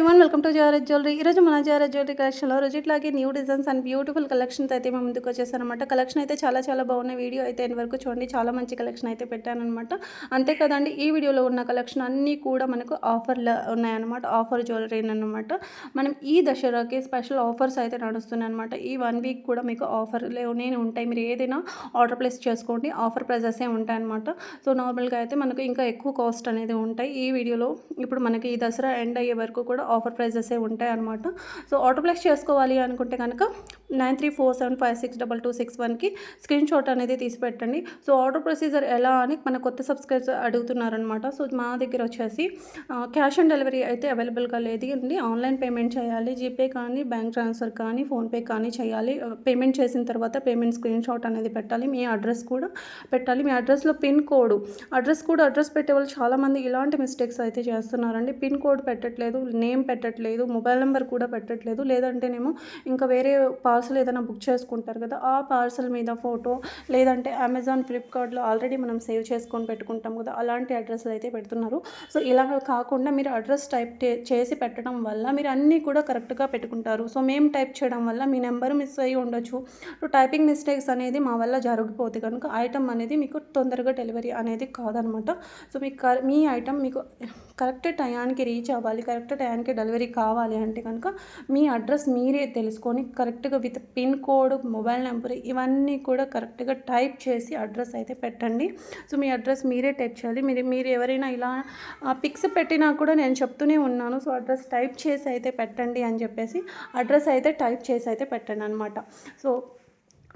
One welcome to Jared jewellery ఈరోజు మన Jared jewellery కలెక్షన్లో రోజు ఇట్లాగే new designs and beautiful collections అయితే మేము ముందుకు వచ్చేసారనమాట కలెక్షన్ అయితే చాలా చాలా బాగున్నాయి. వీడియో అయితే ఎండ్ వరకు చూడండి. చాలా మంచి కలెక్షన్ అయితే పెట్టానమాట అంతే కదండి ఈ వీడియోలో ఉన్న కలెక్షన్ అన్నీ కూడా మనకు ఆఫర్లు ఉన్నాయన్నమాట. ఆఫర్ జ్యువెలరీ అనమాట మనం ఈ దసరాకి స్పెషల్ ఆఫర్స్ అయితే నడుస్తున్నాయి అనమాట ఈ వన్ వీక్ కూడా మీకు ఆఫర్లోనే ఉంటాయి. మీరు ఏదైనా ఆర్డర్ ప్లేస్ చేసుకోండి. ఆఫర్ ప్రైజెసే ఉంటాయన్నమాట. సో నార్మల్గా అయితే మనకు ఇంకా ఎక్కువ కాస్ట్ అనేది ఉంటాయి. ఈ వీడియోలో ఇప్పుడు మనకి ఈ దసరా ఎండ్ అయ్యే వరకు కూడా ఆఫర్ ప్రైజెసే ఉంటాయి అనమాట సో ఆర్డర్ ప్లేస్ చేసుకోవాలి అనుకుంటే కనుక nine three four seven five six double two six వన్కి స్క్రీన్ షాట్ అనేది తీసి పెట్టండి సో ఆర్డర్ ప్రొసీజర్ ఎలా అని మన కొత్త సబ్స్క్రైబర్స్ అడుగుతున్నారనమాట సో మా దగ్గర వచ్చేసి క్యాష్ ఆన్ డెలివరీ అయితే అవైలబుల్గా లేదు. అండి ఆన్లైన్ పేమెంట్ చేయాలి. జీపే కానీ బ్యాంక్ ట్రాన్స్ఫర్ కానీ ఫోన్పే కానీ చేయాలి. పేమెంట్ చేసిన తర్వాత పేమెంట్ స్క్రీన్ షాట్ అనేది పెట్టాలి. మీ అడ్రస్ కూడా పెట్టాలి. మీ అడ్రస్లో పిన్ కోడ్ అడ్రస్ కూడా అడ్రస్ పెట్టే వాళ్ళు చాలామంది ఇలాంటి మిస్టేక్స్ అయితే చేస్తున్నారండి. పిన్ కోడ్ పెట్టట్లేదు. నేమ్ పెట్టట్లేదు మొబైల్ నెంబర్ కూడా పెట్టట్లేదు లేదంటేనేమో ఇంకా వేరే పార్సల్ ఏదైనా బుక్ చేసుకుంటారు కదా ఆ పార్సల్ మీద ఫోటో లేదంటే అమెజాన్ ఫ్లిప్కార్ట్లో ఆల్రెడీ మనం సేవ్ చేసుకొని పెట్టుకుంటాం కదా అలాంటి అడ్రస్లు అయితే పెడుతున్నారు. సో ఇలా కాకుండా మీరు అడ్రస్ టైప్ చేసి పెట్టడం వల్ల మీరు అన్నీ కూడా కరెక్ట్గా పెట్టుకుంటారు. సో మేము టైప్ చేయడం వల్ల మీ నెంబర్ మిస్ అయ్యి ఉండొచ్చు. సో టైపింగ్ మిస్టేక్స్ అనేది మా వల్ల జరిగిపోతుంది కనుక ఐటమ్ అనేది మీకు తొందరగా డెలివరీ అనేది కాదనమాట. సో మీకు మీ ఐటమ్ మీకు కరెక్ట్ టయానికి రీచ్ అవ్వాలి కరెక్ట్ టయానికి డెలివరీ కావాలి అంటే కనుక మీ అడ్రస్ మీరే తెలుసుకొని కరెక్ట్గా with pin code mobile number ఇవన్నీ కూడా కరెక్ట్గా టైప్ చేసి అడ్రస్ అయితే పెట్టండి. సో మీ అడ్రస్ మీరే టైప్ చేయాలి. మీరు మీరు ఎవరైనా ఇలా పిక్స్ పెట్టినా కూడా నేను చెప్తూనే ఉన్నాను. సో అడ్రస్ టైప్ చేసి అయితే పెట్టండి అని చెప్పేసి అడ్రస్ అయితే టైప్ చేసి అయితే పెట్టండి అనమాట సో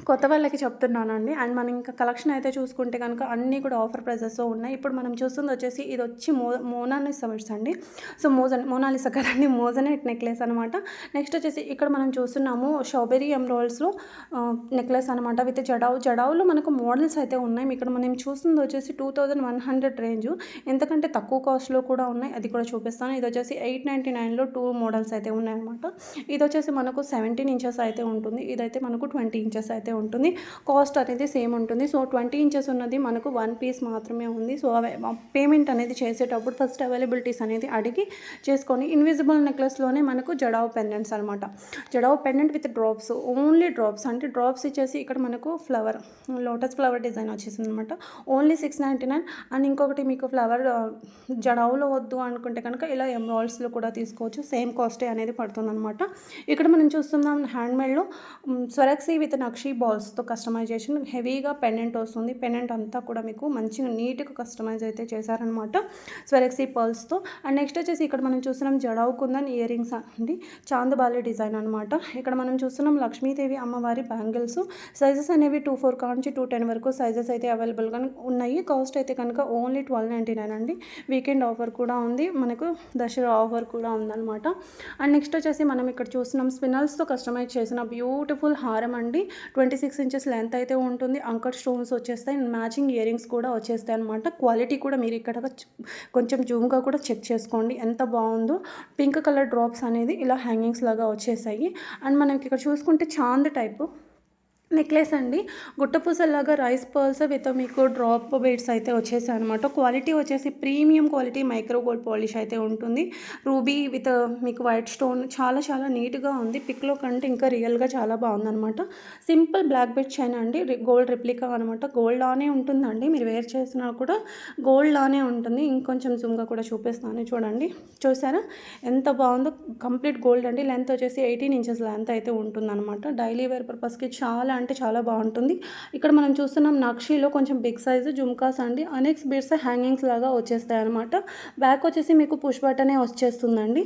కొత్త వాళ్ళకి చెప్తున్నానండి. అండ్ మనం ఇంకా కలెక్షన్ అయితే చూసుకుంటే కనుక అన్నీ కూడా ఆఫర్ ప్రైజెస్ ఉన్నాయి. ఇప్పుడు మనం చూస్తుంది వచ్చేసి ఇది వచ్చి మో మోనాలిస్ సమర్స్ అండి. సో మోజన్ మోనాలిసా కదండి మోజనెట్ నెక్లెస్ అనమాట నెక్స్ట్ వచ్చేసి ఇక్కడ మనం చూస్తున్నాము స్ట్రాబెరీ ఎమ్రోల్స్లో నెక్లెస్ అనమాట విత్ జడావు. జడావులో మనకు మోడల్స్ అయితే ఉన్నాయి. ఇక్కడ మనం చూస్తుంది వచ్చేసి two thousand one hundred range. ఎందుకంటే తక్కువ కాస్ట్లో కూడా ఉన్నాయి. అది కూడా చూపిస్తాను. ఇది వచ్చేసి ఎయిట్ నైంటీ నైన్లో టూ మోడల్స్ అయితే ఉన్నాయన్నమాట. ఇది వచ్చేసి మనకు సెవెంటీన్ ఇంచెస్ అయితే ఉంటుంది. ఇదైతే మనకు ట్వంటీ ఇంచెస్ అయితే అయితే ఉంటుంది. కాస్ట్ అనేది సేమ్ ఉంటుంది. సో ట్వంటీ ఇంచెస్ ఉన్నది మనకు వన్ పీస్ మాత్రమే ఉంది. సో పేమెంట్ అనేది చేసేటప్పుడు ఫస్ట్ అవైలబిలిటీస్ అనేది అడిగి చేసుకొని ఇన్విజిబుల్ నెక్లెస్లోనే మనకు జడావ్ పెండెంట్స్ అనమాట jadau pendant with drops only drops. అంటే డ్రాప్స్ ఇచ్చేసి ఇక్కడ మనకు ఫ్లవర్ లోటస్ ఫ్లవర్ డిజైన్ వచ్చేసింది అనమాట only six ninety nine. And ఇంకొకటి మీకు ఫ్లవర్ జడావులో వద్దు అనుకుంటే కనుక ఇలా ఎమ్రాయిల్స్లో కూడా తీసుకోవచ్చు. సేమ్ కాస్టే అనేది పడుతుంది అనమాట ఇక్కడ మనం చూస్తున్నాం హ్యాండ్మేడ్లో స్వరక్సీ విత్ నక్షి బాల్స్తో కస్టమైజేషన్ హెవీగా పెండెంట్ వస్తుంది. పెండెంట్ అంతా కూడా మీకు మంచిగా నీట్గా కస్టమైజ్ అయితే చేశారనమాట స్వెరెక్సీ పర్ల్స్తో అండ్ నెక్స్ట్ వచ్చేసి ఇక్కడ మనం చూస్తున్నాం జడావు కుందన్ ఇయర్ రింగ్స్ అండి చాందబాలి డిజైన్ అనమాట ఇక్కడ మనం చూస్తున్నాం లక్ష్మీదేవి అమ్మవారి బ్యాంగిల్స్ సైజెస్ అనేవి టూ ఫోర్ కాంచి టూ టెన్ వరకు సైజెస్ అయితే అవైలబుల్గా ఉన్నాయి. కాస్ట్ అయితే కనుక ఓన్లీ ట్వెల్వ్ నైంటీ నైన్ అండి. వీకెండ్ ఆఫర్ కూడా ఉంది. మనకు దసరా ఆఫర్ కూడా ఉందన్నమాట. అండ్ నెక్స్ట్ వచ్చేసి మనం ఇక్కడ చూస్తున్నాం స్పినల్స్తో కస్టమైజ్ చేసిన బ్యూటిఫుల్ హారం అండి. Twenty twenty six inches length అయితే ఉంటుంది. అంకర్ స్టోన్స్ వచ్చేస్తాయి. మ్యాచింగ్ ఇయర్ రింగ్స్ కూడా వచ్చేస్తాయి అనమాట క్వాలిటీ కూడా మీరు ఇక్కడ కొంచెం జూమ్గా కూడా చెక్ చేసుకోండి. ఎంత బాగుందో. పింక్ కలర్ డ్రాప్స్ అనేది ఇలా హ్యాంగింగ్స్ లాగా వచ్చేసాయి. అండ్ మనకి ఇక్కడ చూసుకుంటే చాంద్ టైపు నెక్లెస్ అండి. గుట్టపూసలాగా రైస్ పర్ల్స్ విత్ మీకు డ్రాప్ బెడ్స్ అయితే వచ్చేసాయి అనమాట క్వాలిటీ వచ్చేసి premium quality micro gold polish అయితే ఉంటుంది. రూబీ విత్ మీకు వైట్ స్టోన్ చాలా చాలా నీట్గా ఉంది. పిక్లో కంటే ఇంకా రియల్గా చాలా బాగుందనమాట సింపుల్ బ్లాక్ బెడ్ చైన్ అండి. గోల్డ్ రిప్లికా అనమాట గోల్డ్ లానే ఉంటుందండి. మీరు వేర్ చేసినా కూడా గోల్డ్ లానే ఉంటుంది. ఇంకొంచెం జూమ్గా కూడా చూపిస్తాను. చూడండి. చూసారా? ఎంత బాగుందో కంప్లీట్ గోల్డ్ అండి. లెంత్ వచ్చేసి ఎయిటీన్ ఇంచెస్ లెంత్ అయితే ఉంటుందన్నమాట. డైలీ వేర్ పర్పస్కి చాలా అంటే చాలా బాగుంటుంది. ఇక్కడ మనం చూస్తున్నాం నక్షీలో కొంచెం బిగ్ సైజు జుమ్కాస్ అండి. అనెక్స్ బీడ్స్ హ్యాంగింగ్స్ లాగా వచ్చేస్తాయి అనమాట బ్యాక్ వచ్చేసి మీకు పుష్ బటనే వచ్చేస్తుందండి.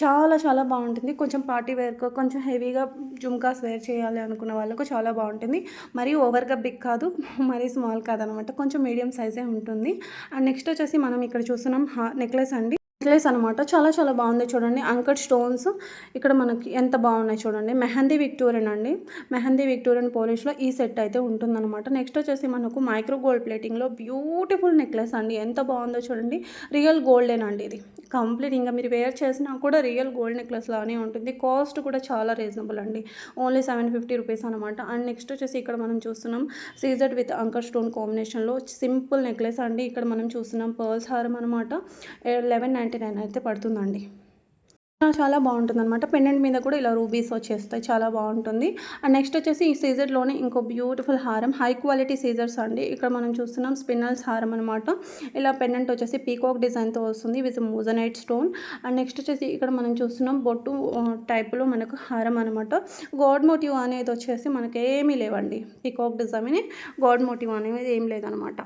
చాలా చాలా బాగుంటుంది. కొంచెం పార్టీ వేర్కు కొంచెం హెవీగా జుమ్కాస్ వేర్ చేయాలి అనుకున్న వాళ్ళకు చాలా బాగుంటుంది. మరీ ఓవర్గా బిగ్ కాదు మరీ స్మాల్ కాదనమాట కొంచెం మీడియం సైజే ఉంటుంది. అండ్ నెక్స్ట్ వచ్చేసి మనం ఇక్కడ చూస్తున్నాం నెక్లెస్ అండి. నెక్లెస్ అనమాట చాలా చాలా బాగుంది చూడండి. అంకట్ స్టోన్స్ ఇక్కడ మనకి ఎంత బాగున్నాయి చూడండి. మెహందీ విక్టోరియన్ అండి. మెహందీ విక్టోరియన్ పోలిష్లో ఈ సెట్ అయితే ఉంటుందన్నమాట. నెక్స్ట్ వచ్చేసి మనకు మైక్రో గోల్డ్ ప్లేటింగ్లో బ్యూటిఫుల్ నెక్లెస్ అండి. ఎంత బాగుందో చూడండి. రియల్ గోల్డేనండి ఇది. కంప్లీట్ ఇంకా మీరు వేర్ చేసినా కూడా రియల్ గోల్డ్ నెక్లెస్ లానే ఉంటుంది. కాస్ట్ కూడా చాలా రీజనబుల్ అండి. ఓన్లీ సెవెన్ ఫిఫ్టీ రూపీస్ అనమాట అండ్ నెక్స్ట్ వచ్చేసి ఇక్కడ మనం చూస్తున్నాం సీజెడ్ విత్ అంకర్ స్టోన్ కాంబినేషన్లో సింపుల్ నెక్లెస్ అండి. ఇక్కడ మనం చూస్తున్నాం పర్ల్స్ హారం అనమాట లెవెన్ నైంటీ నైన్ అయితే పడుతుందండి. చాలా బాగుంటుంది అనమాట పెండెంట్ మీద కూడా ఇలా రూబీస్ వచ్చేస్తాయి. చాలా బాగుంటుంది. అండ్ నెక్స్ట్ వచ్చేసి ఈ సీజర్లోనే ఇంకో బ్యూటిఫుల్ హారం. హై క్వాలిటీ సీజర్స్ అండి. ఇక్కడ మనం చూస్తున్నాం స్పిన్నల్స్ హారం అనమాట ఇలా పెండెంట్ వచ్చేసి పీకాక్ డిజైన్తో వస్తుంది with moissanite stone. And next వచ్చేసి ఇక్కడ మనం చూస్తున్నాం బొట్టు టైప్లో మనకు హారం అనమాట గాడ్ మోటివ్ అనేది వచ్చేసి మనకి లేవండి. పీకాక్ డిజైన్ గాడ్ మోటివ్ అనేది ఏం లేదనమాట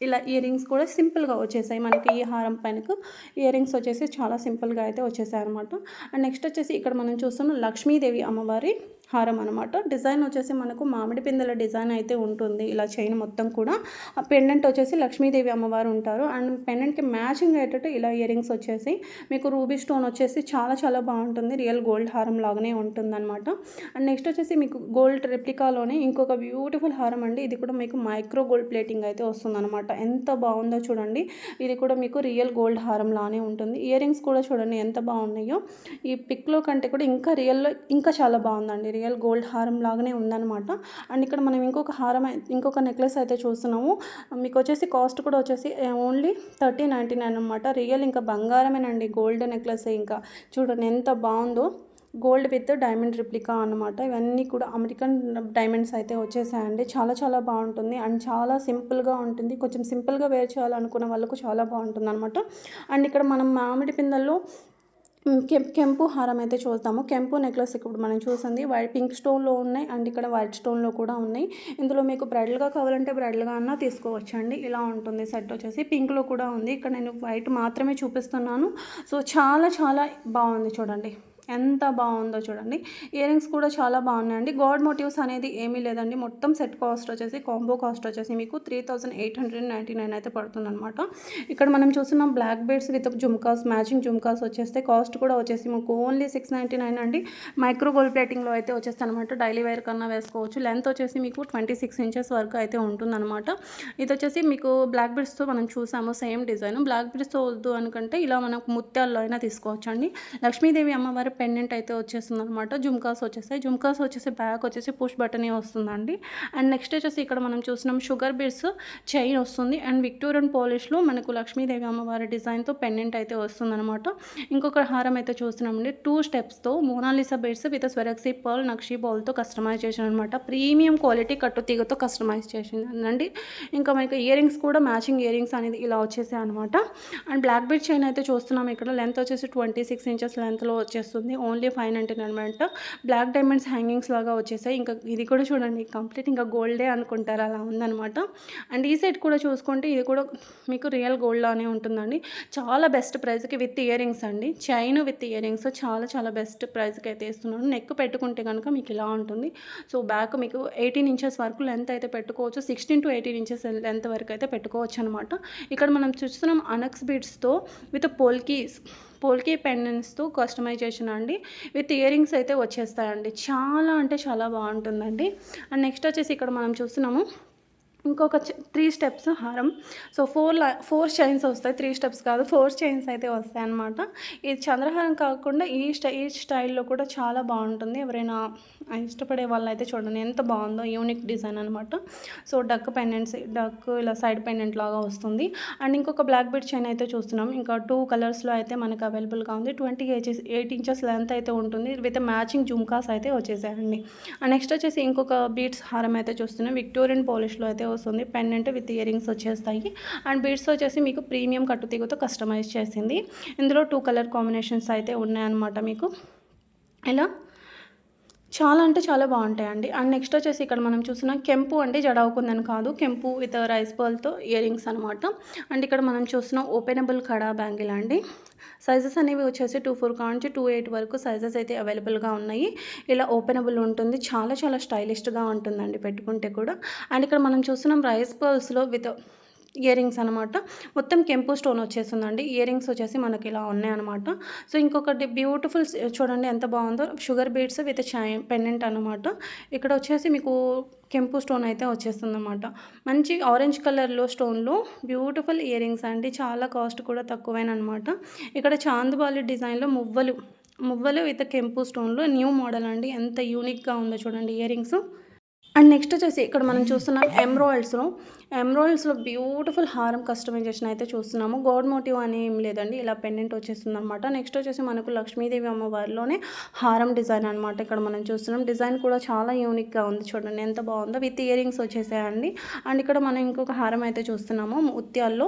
ఇలా ఇయర్ రింగ్స్ కూడా సింపుల్గా వచ్చేసాయి. మనకి ఈ హారం పైనకు ఇయర్ రింగ్స్ వచ్చేసి చాలా సింపుల్గా అయితే వచ్చేసాయి అనమాట అండ్ నెక్స్ట్ వచ్చేసి ఇక్కడ మనం చూస్తున్నాం లక్ష్మీదేవి అమ్మవారి హారం అనమాట డిజైన్ వచ్చేసి మనకు మామిడి పిందెల డిజైన్ అయితే ఉంటుంది. ఇలా చైన్ మొత్తం కూడా. ఆ పెండెంట్ వచ్చేసి లక్ష్మీదేవి అమ్మవారు ఉంటారు. అండ్ పెండెంట్కి మ్యాచింగ్ అయ్యేటట్టు ఇలా ఇయరింగ్స్ వచ్చేసి మీకు రూబీ స్టోన్ వచ్చేసి చాలా చాలా బాగుంటుంది. రియల్ గోల్డ్ హారం లాగానే ఉంటుంది అనమాట అండ్ నెక్స్ట్ వచ్చేసి మీకు గోల్డ్ రెప్లికాలోనే ఇంకొక బ్యూటిఫుల్ హారం అండి. ఇది కూడా మీకు మైక్రో గోల్డ్ ప్లేటింగ్ అయితే వస్తుందన్నమాట. ఎంత బాగుందో చూడండి. ఇది కూడా మీకు రియల్ గోల్డ్ హారం లానే ఉంటుంది. ఇయర్ రింగ్స్ కూడా చూడండి ఎంత బాగున్నాయో. ఈ పిక్లో కంటే కూడా ఇంకా రియల్లో ఇంకా చాలా బాగుందండి. రియల్ గోల్డ్ హారం లాగానే ఉందన్నమాట. అండ్ ఇక్కడ మనం ఇంకొక హారం ఇంకొక నెక్లెస్ అయితే చూస్తున్నాము. మీకు వచ్చేసి కాస్ట్ కూడా వచ్చేసి ఓన్లీ థర్టీ నైంటీ నైన్ అనమాట రియల్ ఇంకా బంగారమేనండి గోల్డ్ నెక్లెస్ ఇంకా. చూడండి ఎంత బాగుందో. గోల్డ్ విత్ డైమండ్ రిప్లికా అనమాట ఇవన్నీ కూడా అమెరికన్ డైమండ్స్ అయితే వచ్చేసాయండి. చాలా చాలా బాగుంటుంది. అండ్ చాలా సింపుల్గా ఉంటుంది. కొంచెం సింపుల్గా వేర్ చేయాలనుకున్న వాళ్ళకు చాలా బాగుంటుంది అనమాట అండ్ ఇక్కడ మనం మామిడి పిందల్లో కెంపు హారం అయితే చూస్తాము. కెంపు నెక్లెస్ ఇప్పుడు మనం చూసింది వైట్ పింక్ స్టోన్లో ఉన్నాయి అండ్ ఇక్కడ వైట్ స్టోన్లో కూడా ఉన్నాయి. ఇందులో మీకు బ్రైడల్గా కావాలంటే బ్రైడల్గా అన్నా తీసుకోవచ్చండి. ఇలా ఉంటుంది సెట్ వచ్చేసి. పింక్లో కూడా ఉంది. ఇక్కడ నేను వైట్ మాత్రమే చూపిస్తున్నాను. సో చాలా చాలా బాగుంది చూడండి. ఎంత బాగుందో చూడండి. ఇయర్ రింగ్స్ కూడా చాలా బాగున్నాయండి. గాడ్ మోటివ్స్ అనేది ఏమీ లేదండి. మొత్తం సెట్ కాస్ట్ వచ్చేసి కాంబో కాస్ట్ వచ్చేసి మీకు three thousand eight hundred ninety nine అయితే పడుతుందన్నమాట. ఇక్కడ మనం చూస్తున్నాం black beads with jhumkas matching jhumkas వచ్చేస్తే కాస్ట్ కూడా వచ్చేసి మీకు ఓన్లీ సిక్స్ నైంటీ నైన్ అండి. మైక్రో గోల్డ్ ప్లేటింగ్లో అయితే వచ్చేస్తే అనమాట డైలీ వేర్ కన్నా వేసుకోవచ్చు. లెంత్ వచ్చేసి మీకు ట్వంటీ సిక్స్ ఇంచెస్ వరకు అయితే ఉంటుందన్నమాట. ఇది వచ్చేసి మీకు బ్లాక్ బెడ్స్తో మనం చూసాము సేమ్ డిజైన్. బ్లాక్ బెడ్స్తో వద్దు అనుకంటే ఇలా మనకు ముత్యాల్లో అయినా తీసుకోవచ్చు అండి లక్ష్మీదేవి అమ్మవారి పెండెంట్ అయితే వచ్చేస్తుంది అనమాట జుమ్కాస్ వచ్చేస్తాయి. జుమ్కాస్ వచ్చేసి బ్యాక్ వచ్చేసి పుష్ బటనే వస్తుందండి. అండ్ నెక్స్ట్ వచ్చేసి ఇక్కడ మనం చూసినాం షుగర్ బీడ్స్ చైన్ వస్తుంది. అండ్ విక్టోరియన్ పోలిష్లో మనకు లక్ష్మీదేవి అమ్మవారి డిజైన్తో పెండెంట్ అయితే వస్తుందన్నమాట. ఇంకొక హారం అయితే చూస్తున్నామండి. Two స్టెప్స్తో Mona Lisa beads with Swarovski pearl నక్షి బాల్తో కస్టమైజ్ చేసిన అనమాట ప్రీమియం క్వాలిటీ కట్టు తీగతో కస్టమైజ్ చేసిందండి. ఇంకా మనకి ఇయర్ రింగ్స్ కూడా మ్యాచింగ్ ఇయర్ రింగ్స్ అనేది ఇలా వచ్చేసాయి అనమాట అండ్ బ్లాక్ బీడ్ చైన్ అయితే చూస్తున్నాం. ఇక్కడ లెంత్ వచ్చేసి ట్వంటీ సిక్స్ ఇంచెస్ లెంత్లో వచ్చేస్తుంది. ఓన్లీ ఫైవ్ నైంటీ అనమాట బ్లాక్ డైమండ్స్ హ్యాంగింగ్స్ లాగా వచ్చేసాయి. ఇంకా ఇది కూడా చూడండి కంప్లీట్ ఇంకా గోల్డే అనుకుంటారు. అలా ఉందనమాట అండ్ ఈ సైడ్ కూడా చూసుకుంటే ఇది కూడా మీకు రియల్ గోల్డ్ లానే ఉంటుందండి. చాలా బెస్ట్ ప్రైస్కి విత్ ఇయర్ రింగ్స్ అండి. చైన్ విత్ ఇయర్ రింగ్స్ చాలా చాలా బెస్ట్ ప్రైస్కి అయితే ఇస్తున్నాను. నెక్ పెట్టుకుంటే కనుక మీకు ఇలా ఉంటుంది. సో బ్యాక్ మీకు ఎయిటీన్ ఇంచెస్ వరకు లెంత్ అయితే పెట్టుకోవచ్చు. Sixteen to eighteen inches length వరకు అయితే పెట్టుకోవచ్చు అనమాట ఇక్కడ మనం చూస్తున్నాం అనక్స్ బీడ్స్తో విత్ పోల్కీస్ పోల్కి పెండెంట్స్తో కస్టమైజేషన్ అండి విత్ ఇయరింగ్స్ అయితే వచ్చేస్తాయండి. చాలా అంటే చాలా బాగుంటుందండి. అండ్ నెక్స్ట్ వచ్చేసి ఇక్కడ మనం చూస్తున్నాము. ఇంకొక త్రీ స్టెప్స్ హారం. సో ఫోర్ ఫోర్ చైన్స్ వస్తాయి. త్రీ స్టెప్స్ కాదు ఫోర్ చైన్స్ అయితే వస్తాయి అనమాట ఇది చంద్రహారం కాకుండా ఈ స్టై ఈ స్టైల్లో కూడా చాలా బాగుంటుంది. ఎవరైనా ఇష్టపడే వాళ్ళు అయితే చూడండి ఎంత బాగుందో యూనిక్ డిజైన్ అనమాట సో డక్ పెండెంట్స్ డక్ ఇలా సైడ్ పెండెంట్ లాగా వస్తుంది. అండ్ ఇంకొక బ్లాక్ బెడ్ చైన్ అయితే చూస్తున్నాం. ఇంకా టూ కలర్స్లో అయితే మనకు అవైలబుల్గా ఉంది. ట్వంటీ ఏచెస్ ఎయిట్ ఇంచెస్ లెంత్ అయితే ఉంటుంది. విత్ మ్యాచింగ్ జుమ్కాస్ అయితే వచ్చేసాయండి. నెక్స్ట్ వచ్చేసి ఇంకొక బీట్స్ హారం అయితే చూస్తున్నాం. విక్టోరియన్ పోలిష్లో అయితే వస్తుంది. పెండెంట్ విత్ ఇయర్ రింగ్స్ వచ్చేస్తాయి. అండ్ బీడ్స్ వచ్చేసి మీకు ప్రీమియం కట్టుతీగతో కస్టమైజ్ చేసింది. ఇందులో టూ కలర్ కాంబినేషన్స్ అయితే ఉన్నాయన్నమాట మీకు. ఇలా చాలా అంటే చాలా బాగుంటాయండి. అండ్ నెక్స్ట్ వచ్చేసి ఇక్కడ మనం చూసిన కెంపు అంటే జడవుకుందని కాదు. కెంపు విత్ రైస్ బాల్తో ఇయర్ రింగ్స్ అనమాట అండ్ ఇక్కడ మనం చూసిన ఓపెనబుల్ కడా బ్యాంగిల్ అండి. సైజెస్ అనేవి వచ్చేసి టూ ఫోర్ కాంచి టూ ఎయిట్ వరకు సైజెస్ అయితే అవైలబుల్గా ఉన్నాయి. ఇలా ఓపెనబుల్ ఉంటుంది. చాలా చాలా స్టైలిష్గా ఉంటుందండి పెట్టుకుంటే కూడా. అండ్ ఇక్కడ మనం చూస్తున్నాం రైస్ పర్ల్స్లో విత్ ఇయర్ రింగ్స్ అనమాట మొత్తం కెంపు స్టోన్ వచ్చేసిందండి ఇయర్ రింగ్స్ వచ్చేసి మనకి ఇలా ఉన్నాయన్నమాట. సో ఇంకొకటి బ్యూటిఫుల్ చూడండి ఎంత బాగుందో. షుగర్ బీడ్స్ విత్ చై పెండెంట్ అనమాట ఇక్కడ వచ్చేసి మీకు కెంపు స్టోన్ అయితే వచ్చేస్తుంది అనమాట మంచి ఆరెంజ్ కలర్లో స్టోన్లో బ్యూటిఫుల్ ఇయర్ రింగ్స్ అండి. చాలా కాస్ట్ కూడా తక్కువైనమాట ఇక్కడ చాందుబాలి డిజైన్లో మువ్వలు. మువ్వలు విత్ కెంపు స్టోన్లో న్యూ మోడల్ అండి. ఎంత యూనిక్గా ఉందో చూడండి ఇయర్ రింగ్స్ అండ్ నెక్స్ట్ వచ్చేసి ఇక్కడ మనం చూస్తున్నాం ఎమ్రాయిల్స్లో ఎమ్రాయిల్స్లో బ్యూటిఫుల్ హారం కస్టమైజేషన్ అయితే చూస్తున్నాము. గోడ్ మోటివ్ అని ఏం లేదండి ఇలా పెండెంట్ వచ్చేస్తుంది అనమాట నెక్స్ట్ వచ్చేసి మనకు లక్ష్మీదేవి అమ్మవారిలోనే హారం డిజైన్ అనమాట ఇక్కడ మనం చూస్తున్నాం. డిజైన్ కూడా చాలా యూనిక్గా ఉంది చూడండి ఎంత బాగుందో. With earrings వచ్చేసాయండి. అండ్ ఇక్కడ మనం ఇంకొక హారం అయితే చూస్తున్నాము ముత్యాల్లో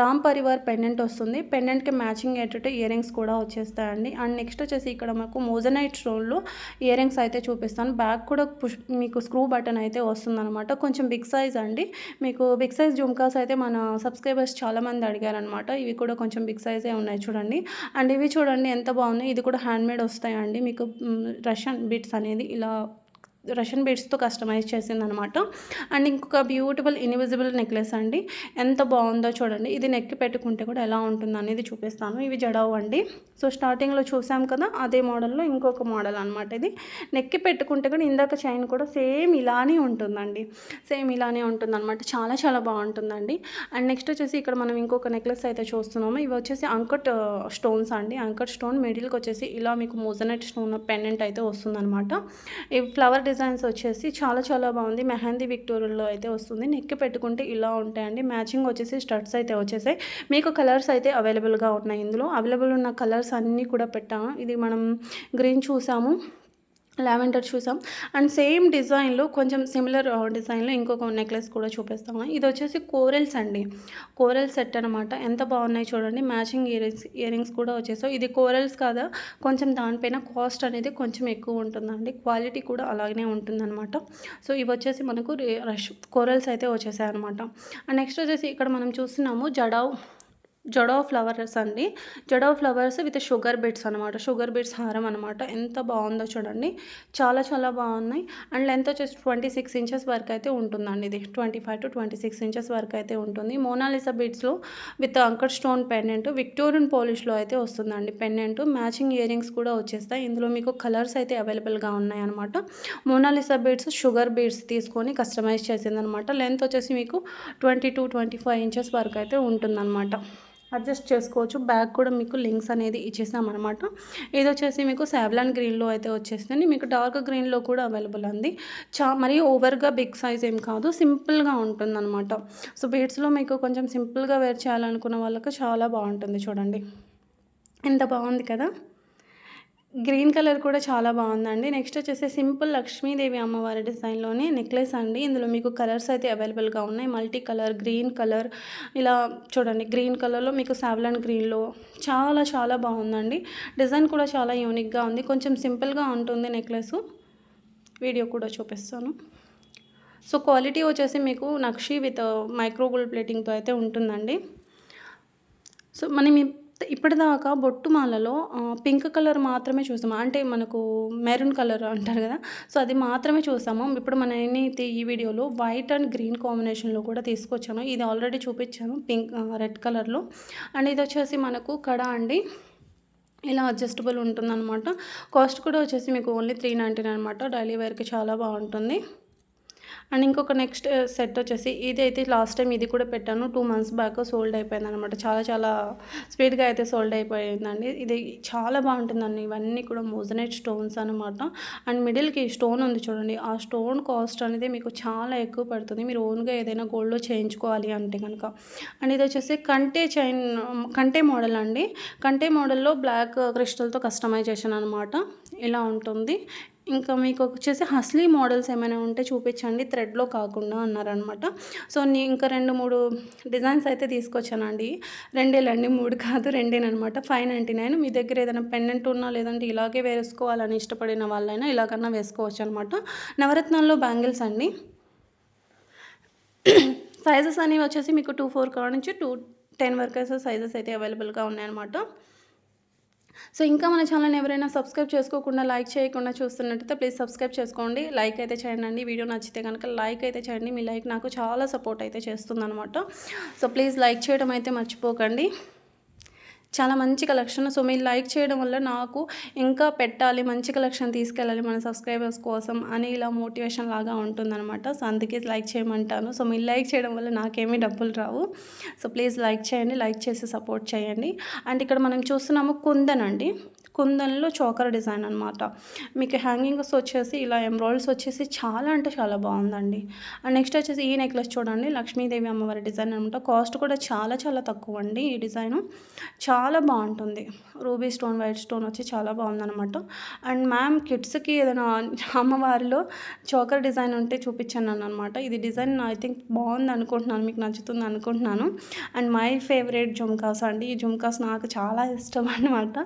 రామ్ పరివార్ పెండెంట్ వస్తుంది. పెండెంట్కి మ్యాచింగ్ అయ్యేటట్టు ఇయరింగ్స్ కూడా వచ్చేస్తాయండి. అండ్ నెక్స్ట్ వచ్చేసి ఇక్కడ మాకు మోజనైట్ స్టోన్లో ఇయరింగ్స్ అయితే చూపిస్తాను. బ్యాక్ కూడా పుష్ మీకు స్క్రూ బటన్ అయితే వస్తుందన్నమాట. కొంచెం బిగ్ సైజ్ అండి. మీకు బిగ్ సైజ్ జుమ్కాస్ అయితే మన సబ్స్క్రైబర్స్ చాలామంది అడిగారనమాట ఇవి కూడా కొంచెం బిగ్ సైజే ఉన్నాయి చూడండి. అండ్ ఇవి చూడండి ఎంత బాగున్నాయి. ఇది కూడా హ్యాండ్మేడ్ వస్తాయండి. మీకు రష్యన్ బిట్స్ అనేది ఇలా రష్యన్ బీడ్స్తో కస్టమైజ్ చేసింది అనమాట అండ్ ఇంకొక బ్యూటిఫుల్ ఇన్విజిబుల్ నెక్లెస్ అండి. ఎంత బాగుందో చూడండి. ఇది నెక్కి పెట్టుకుంటే కూడా ఎలా ఉంటుంది అనేది చూపిస్తాను. ఇవి జడవు అండి. సో స్టార్టింగ్లో చూసాం కదా అదే మోడల్లో ఇంకొక మోడల్ అనమాట ఇది. నెక్కి పెట్టుకుంటే కూడా ఇందాక చైన్ కూడా సేమ్ ఇలానే ఉంటుందండి. సేమ్ ఇలానే ఉంటుంది అనమాట చాలా చాలా బాగుంటుందండి. అండ్ నెక్స్ట్ వచ్చేసి ఇక్కడ మనం ఇంకొక నెక్లెస్ అయితే చూస్తున్నాము. ఇవి వచ్చేసి అంకట్ స్టోన్స్ uh, అండి. అంకట్ స్టోన్ మిడిల్కి వచ్చేసి ఇలా మీకు మోజనెట్ స్టోన్ పెండెంట్ అయితే వస్తుందన్నమాట. ఈ ఫ్లవర్ డిజైన్స్ వచ్చేసి చాలా చాలా బాగుంది. మెహందీ విక్టోరియల్లో అయితే వస్తుంది. నెక్ పెట్టుకుంటే ఇలా ఉంటాయండి. మ్యాచింగ్ వచ్చేసి స్టడ్స్ అయితే వచ్చేసాయి. మీకు కలర్స్ అయితే అవైలబుల్గా ఉన్నాయి. ఇందులో అవైలబుల్ ఉన్న కలర్స్ అన్నీ కూడా పెట్టాము ఇది మనం గ్రీన్ చూసాము. లావెండర్ చూసాం. అండ్ సేమ్ డిజైన్లో కొంచెం సిమిలర్ డిజైన్లో ఇంకొక నెక్లెస్ కూడా చూపిస్తాము ఇది వచ్చేసి కోరల్స్ అండి. కోరల్ సెట్ అనమాట ఎంత బాగున్నాయి చూడండి. మ్యాచింగ్ ఇయరింగ్స్ ఇయరింగ్స్ కూడా వచ్చేసాయి. ఇది కోరల్స్ కాదా? కొంచెం దానిపైన కాస్ట్ అనేది కొంచెం ఎక్కువ ఉంటుందండి. క్వాలిటీ కూడా అలాగనే ఉంటుందన్నమాట. సో ఇవి వచ్చేసి మనకు రష్ కోరల్స్ అయితే వచ్చేసాయి అనమాట అండ్ నెక్స్ట్ వచ్చేసి ఇక్కడ మనం చూస్తున్నాము జడావ్ జడో ఫ్లవర్స్ అండి. జడో ఫ్లవర్స్ విత్ షుగర్ బిట్స్ అనమాట షుగర్ బిట్స్ హారం అనమాట ఎంత బాగుందో చూడండి. చాలా చాలా బాగున్నాయి. అండ్ లెంత్ వచ్చేసి ట్వంటీ సిక్స్ ఇంచెస్ వరకు అయితే ఉంటుందండి ఇది. Twenty five to twenty six inches వరకు అయితే ఉంటుంది. మోనాలిసా బిట్స్లో with anchor stone pendant Victorian పోలిష్లో అయితే వస్తుందండి పెండెంట్. మ్యాచింగ్ ఇయర్ రింగ్స్ కూడా వచ్చేస్తాయి. ఇందులో మీకు కలర్స్ అయితే అవైలబుల్గా ఉన్నాయి అనమాట Mona Lisa bits sugar beads తీసుకొని కస్టమైజ్ చేసిందనమాట లెంత్ వచ్చేసి మీకు twenty to twenty five inches వరకు అయితే ఉంటుందన్నమాట. అడ్జస్ట్ చేసుకోవచ్చు. బ్యాగ్ కూడా మీకు లింక్స్ అనేది ఇచ్చేసామన్నమాట. ఇది వచ్చేసి మీకు సావ్లాన్ గ్రీన్లో అయితే వచ్చేస్తుంది మీకు డార్క్ గ్రీన్లో కూడా అవైలబుల్ ఉంది. చా మరీ ఓవర్గా బిగ్ సైజ్ ఏం కాదు. సింపుల్గా ఉంటుందన్నమాట. సో బీడ్స్లో మీకు కొంచెం సింపుల్గా వేర్ చేయాలనుకున్న వాళ్ళకి చాలా బాగుంటుంది చూడండి. ఎంత బాగుంది కదా? గ్రీన్ కలర్ కూడా చాలా బాగుందండి. నెక్స్ట్ వచ్చేసి సింపుల్ లక్ష్మీదేవి అమ్మవారి డిజైన్లోనే నెక్లెస్ అండి. ఇందులో మీకు కలర్స్ అయితే అవైలబుల్గా ఉన్నాయి. మల్టీ కలర్ గ్రీన్ కలర్ ఇలా చూడండి గ్రీన్ కలర్లో మీకు సావ్లాన్ గ్రీన్లో చాలా చాలా బాగుందండి. డిజైన్ కూడా చాలా యూనిక్గా ఉంది. కొంచెం సింపుల్గా ఉంటుంది నెక్లెస్. వీడియో కూడా చూపిస్తాను. సో క్వాలిటీ వచ్చేసి మీకు నక్షి విత్ మైక్రోగోల్డ్ ప్లేటింగ్తో అయితే ఉంటుందండి. సో మనం ఇప్పటిదాకా బొట్టు మాలలో పింక్ కలర్ మాత్రమే చూసాము అంటే మనకు మెరూన్ కలర్ అంటారు కదా. సో అది మాత్రమే చూసాము ఇప్పుడు మన అయితే ఈ వీడియోలో వైట్ అండ్ గ్రీన్ కాంబినేషన్లో కూడా తీసుకొచ్చాను. ఇది ఆల్రెడీ చూపించాను పింక్ రెడ్ కలర్లో. అండ్ ఇది వచ్చేసి మనకు కడ అండి. ఇలా అడ్జస్టబుల్ ఉంటుందన్నమాట. కాస్ట్ కూడా వచ్చేసి మీకు ఓన్లీ త్రీ నైంటీ అనమాట డైలీ వేర్కి చాలా బాగుంటుంది. అండ్ ఇంకొక నెక్స్ట్ uh, సెట్ వచ్చేసి ఇది అయితే లాస్ట్ టైం ఇది కూడా పెట్టాను. టూ మంత్స్ బ్యాక్ సోల్డ్ అయిపోయింది అనమాట చాలా చాలా స్పీడ్గా అయితే సోల్డ్ అయిపోయిందండి. ఇది చాలా బాగుంటుందండి. ఇవన్నీ కూడా మోజనైట్ స్టోన్స్ అనమాట అండ్ మిడిల్కి స్టోన్ ఉంది చూడండి. ఆ స్టోన్ కాస్ట్ అనేది మీకు చాలా ఎక్కువ పడుతుంది. మీరు ఓన్గా ఏదైనా గోల్డ్లో చేయించుకోవాలి అంటే కనుక. అండ్ ఇది వచ్చేసి కంటే చైన్ కంటే మోడల్ అండి. కంటే మోడల్లో బ్లాక్ క్రిస్టల్తో కస్టమైజేషన్ అనమాట ఇలా ఉంటుంది. ఇంకా మీకు వచ్చేసి హస్లీ మోడల్స్ ఏమైనా ఉంటే చూపించండి. థ్రెడ్లో కాకుండా అన్నారనమాట. సో నేను ఇంకా రెండు మూడు డిజైన్స్ అయితే తీసుకొచ్చానండి. రెండేలండి. మూడు కాదు రెండేనమాట ఫైవ్ నైంటీ నైన్. మీ దగ్గర ఏదైనా పెండెంట్ ఉన్నా లేదంటే ఇలాగే వేసుకోవాలని ఇష్టపడిన వాళ్ళైనా ఇలాగన్నా వేసుకోవచ్చు అనమాట నవరత్నాల్లో బ్యాంగిల్స్ అండి. సైజెస్ అనేవి వచ్చేసి మీకు టూ ఫోర్ కాడ నుంచి టూ టెన్ వరకు సైజెస్ అయితే అవైలబుల్గా ఉన్నాయన్నమాట సో ఇంకా మన ఛానల్ని ఎవరైనా సబ్స్క్రైబ్ చేసుకోకుండా లైక్ చేయకుండా చూస్తున్నట్టయితే ప్లీజ్ సబ్స్క్రైబ్ చేసుకోండి. లైక్ అయితే చేయండి వీడియో నచ్చితే కనుక లైక్ అయితే చేయండి. మీ లైక్ నాకు చాలా సపోర్ట్ అయితే చేస్తుందనమాట సో ప్లీజ్ లైక్ చేయడం అయితే మర్చిపోకండి. చాలా మంచి కలెక్షన్ సో మీరు లైక్ చేయడం వల్ల నాకు ఇంకా పెట్టాలి మంచి కలెక్షన్ తీసుకెళ్ళాలి మన సబ్స్క్రైబర్స్ కోసం అని ఇలా మోటివేషన్ లాగా ఉంటుందన్నమాట. సో అందుకే లైక్ చేయమంటాను. సో మీరు లైక్ చేయడం వల్ల నాకేమీ డబ్బులు రావు. సో ప్లీజ్ లైక్ చేయండి లైక్ చేసి సపోర్ట్ చేయండి. అండ్ ఇక్కడ మనం చూస్తున్నాము కుందన్ అండి కుందన్లో చోకర్ డిజైన్ అనమాట మీకు హ్యాంగింగ్స్ వచ్చేసి ఇలా ఎంబ్రాయిడ్స్ వచ్చేసి చాలా అంటే చాలా బాగుందండి. అండ్ నెక్స్ట్ వచ్చేసి ఈ నెక్లెస్ చూడండి లక్ష్మీదేవి అమ్మవారి డిజైన్ అనమాట కాస్ట్ కూడా చాలా చాలా తక్కువ అండి ఈ డిజైను. చాలా బాగుంటుంది. రూబీ స్టోన్ వైట్ స్టోన్ వచ్చి చాలా బాగుందనమాట అండ్ మ్యామ్ కిడ్స్కి ఏదైనా అమ్మవారిలో చోకర్ డిజైన్ ఉంటే చూపించాను అనమాట ఇది డిజైన్ ఐ థింక్ బాగుంది అనుకుంటున్నాను మీకు నచ్చుతుంది అనుకుంటున్నాను. అండ్ మై ఫేవరెట్ జుమ్కాస్ అండి. ఈ జుమ్కాస్ నాకు చాలా ఇష్టం అనమాట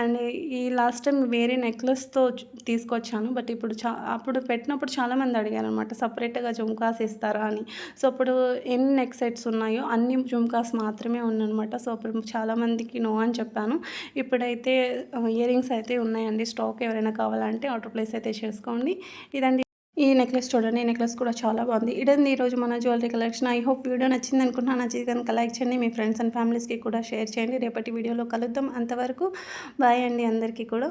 అండ్ ఈ లాస్ట్ టైం వేరే నెక్లెస్తో తీసుకొచ్చాను. బట్ ఇప్పుడు చా అప్పుడు పెట్టినప్పుడు చాలామంది అడిగారు అనమాట సపరేట్గా జుమ్కాస్ ఇస్తారా? అని. సో అప్పుడు ఎన్ని నెక్ సెట్స్ ఉన్నాయో అన్ని జుమ్కాస్ మాత్రమే ఉన్నాయన్నమాట సో అప్పుడు చాలామందికి నో అని చెప్పాను. ఇప్పుడైతే uh, ఇయర్ రింగ్స్ అయితే ఉన్నాయండి. స్టాక్ ఎవరైనా కావాలంటే ఆర్డర్ ప్లేస్ అయితే చేసుకోండి. ఇదండి ఈ నెక్లెస్ చూడండి ఈ నెక్లెస్ కూడా చాలా బాగుంది. ఇదండి ఈరోజు మన jewellery collection I hope video నచ్చింది అనుకుంటున్నాను. నచ్చింది కనుక లైక్ చేయండి. మీ ఫ్రెండ్స్ అండ్ ఫ్యామిలీస్కి కూడా షేర్ చేయండి. రేపటి వీడియోలో కలుద్దాం. అంతవరకు బాయ్ అండి అందరికీ కూడా.